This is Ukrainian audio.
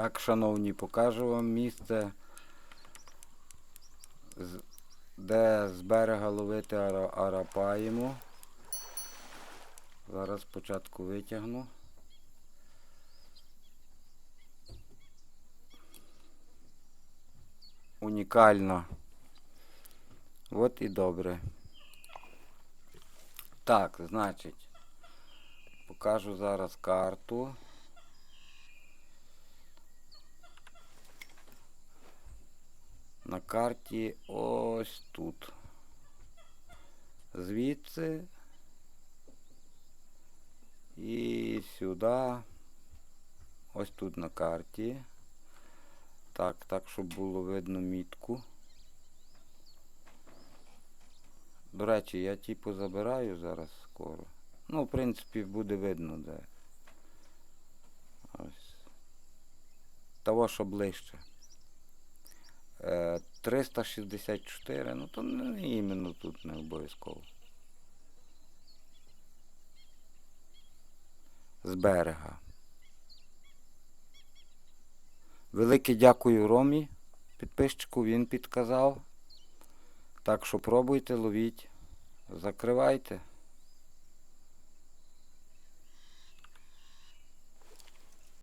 Так, шановні, покажу вам місце, де з берега ловити ара- арапаїму. Зараз спочатку витягну. Унікально. От і добре. Так, значить, покажу зараз карту. На карті ось тут. Звідси і сюди. Ось тут на карті. Так, так, щоб було видно мітку. До речі, я типу забираю зараз скоро. Ну, в принципі, буде видно, де. Ось. Того, що ближче. Е, 364, ну то не іменно тут не обов'язково. З берега. Велике дякую Ромі, підписчику, він підказав. Так що пробуйте, ловіть, закривайте.